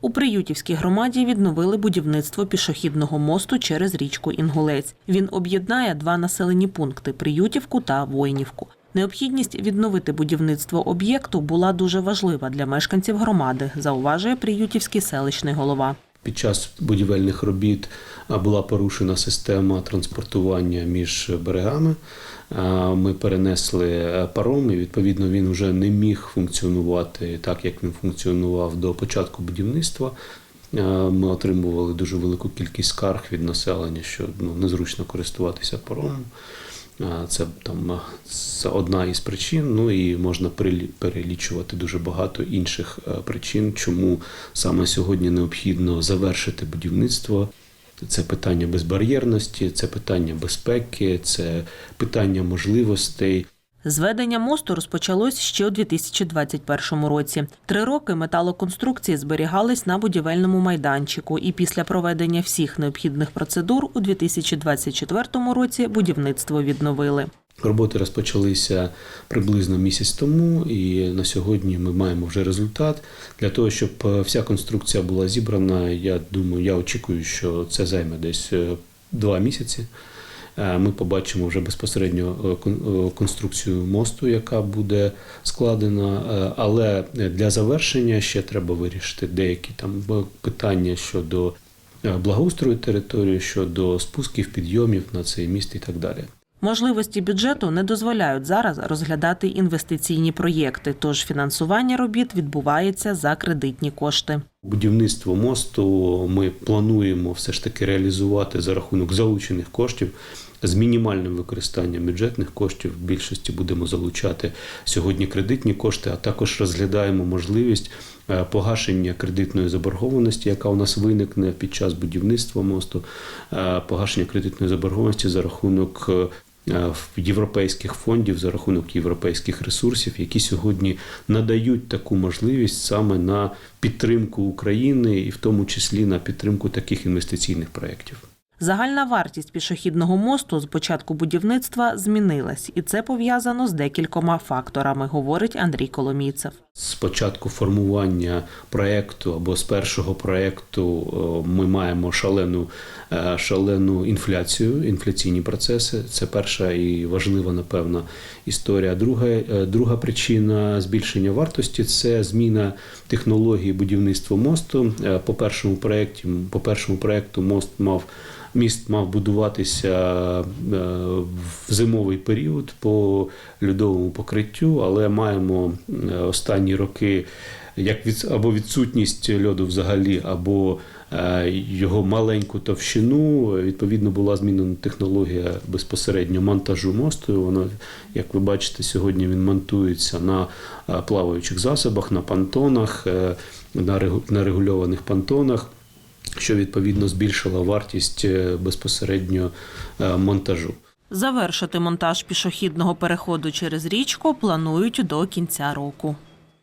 У Приютівській громаді відновили будівництво пішохідного мосту через річку Інгулець. Він об'єднає два населені пункти Приютівку та Воїнівку. Необхідність відновити будівництво об'єкту була дуже важлива для мешканців громади, зауважує Приютівський селищний голова. Під час будівельних робіт була порушена система транспортування між берегами. Ми перенесли е, паром, і відповідно він вже не міг функціонувати так, як він функціонував до початку будівництва. Ми отримували дуже велику кількість скарг від населення, що ну, незручно користуватися паромом. Це там це одна із причин. Ну і можна перелі- перелічувати дуже багато інших е, причин, чому саме сьогодні необхідно завершити будівництво. Це питання безбар'єрності, це питання безпеки, це питання можливостей. Зведення мосту розпочалось ще у 2021 році. Три роки металоконструкції зберігались на будівельному майданчику, і після проведення всіх необхідних процедур у 2024 році будівництво відновили. Роботи розпочалися приблизно місяць тому, і на сьогодні ми маємо вже результат. Для того, щоб е, вся конструкція була зібрана, я думаю, я очікую, що це займе десь е, два місяці. Е, Ми побачимо вже безпосередньо е, е, конструкцію мосту, яка буде складена. Але для завершення ще треба вирішити деякі там питання щодо благоустрою території, щодо спусків, підйомів на цей міст і так далі. Можливості бюджету не дозволяють зараз розглядати інвестиційні проєкти, тож фінансування робіт відбувається за кредитні кошти. Будівництво мосту ми плануємо все ж таки реалізувати за рахунок залучених коштів з мінімальним використанням бюджетних коштів. В більшості будемо залучати сьогодні кредитні кошти, а також розглядаємо можливість е, погашення кредитної заборгованості, яка у нас виникне під час будівництва мосту, е, погашення кредитної заборгованості за рахунок. Е, е, європейських фондів за рахунок європейських ресурсів, які сьогодні надають таку можливість саме на підтримку України і в тому числі на підтримку таких інвестиційних проєктів. Загальна вартість пішохідного мосту з початку будівництва змінилась, і це пов'язано з декількома факторами, говорить Андрій Коломійцев. З початку формування проєкту або з першого проєкту е, ми маємо шалену, е, шалену інфляцію, інфляційні процеси. Це перша і важлива, напевно, історія. Друга, е, друга причина збільшення вартості це зміна технології будівництва мосту. По першому проєкті, по першому проєкту мост мав Міст мав будуватися в зимовий період по льодовому покриттю, але маємо е, останні роки як від або відсутність льоду взагалі, або е, його маленьку товщину. Відповідно, була змінена технологія безпосередньо монтажу мосту. Воно, як ви бачите, сьогодні він монтується на е, плаваючих засобах, на понтонах, е, на регу- на регульованих понтонах що відповідно збільшила вартість безпосередньо монтажу. Завершити монтаж пішохідного переходу через річку планують до кінця року.